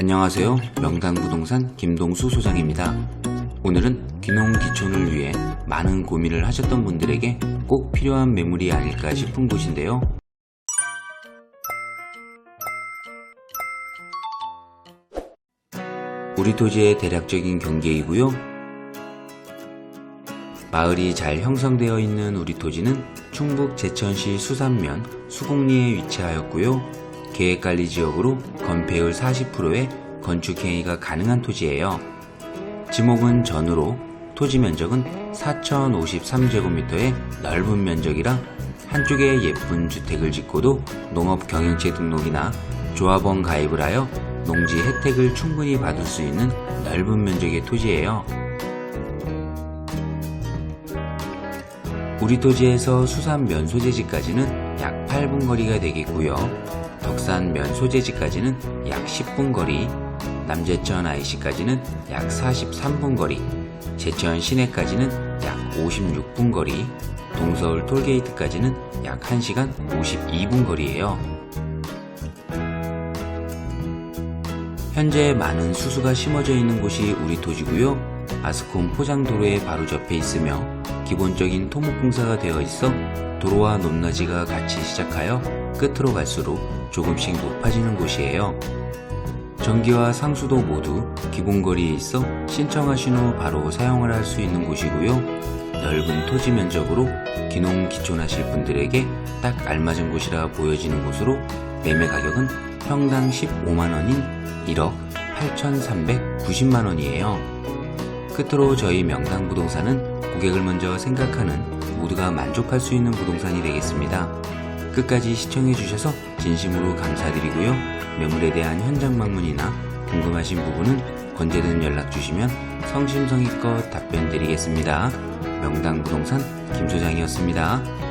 안녕하세요. 명당부동산 김동수 소장입니다. 오늘은 귀농 귀촌을 위해 많은 고민을 하셨던 분들에게 꼭 필요한 매물이 아닐까 싶은 곳인데요. 우리 토지의 대략적인 경계이고요. 마을이 잘 형성되어 있는 우리 토지는 충북 제천시 수산면 수곡리에 위치하였고요. 계획관리 지역으로 건폐율 40%의 건축 행위가 가능한 토지예요. 지목은 전으로 토지 면적은 4,053제곱미터의 넓은 면적이라 한쪽에 예쁜 주택을 짓고도 농업 경영체 등록이나 조합원 가입을 하여 농지 혜택을 충분히 받을 수 있는 넓은 면적의 토지예요. 우리 토지에서 수산 면 소재지까지는 약 8분 거리가 되겠고요. 덕산 면 소재지까지는 약 10분 거리, 남제천 IC까지는 약 43분 거리, 제천 시내까지는 약 56분 거리, 동서울 톨게이트까지는 약 1시간 52분 거리예요. 현재 많은 수수가 심어져 있는 곳이 우리 토지고요. 아스콘 포장도로에 바로 접해 있으며 기본적인 토목 공사가 되어 있어 도로와 높낮이가 같이 시작하여 끝으로 갈수록 조금씩 높아지는 곳이에요. 전기와 상수도 모두 기본거리에 있어 신청하신 후 바로 사용을 할 수 있는 곳이고요. 넓은 토지 면적으로 기농 기촌하실 분들에게 딱 알맞은 곳이라 보여지는 곳으로 매매 가격은 평당 15만원인 1억 8,390만원이에요. 끝으로 저희 명당 부동산은 고객을 먼저 생각하는 모두가 만족할 수 있는 부동산이 되겠습니다. 끝까지 시청해주셔서 진심으로 감사드리고요. 매물에 대한 현장 방문이나 궁금하신 부분은 언제든 연락 주시면 성심성의껏 답변 드리겠습니다. 명당 부동산 김 소장이었습니다.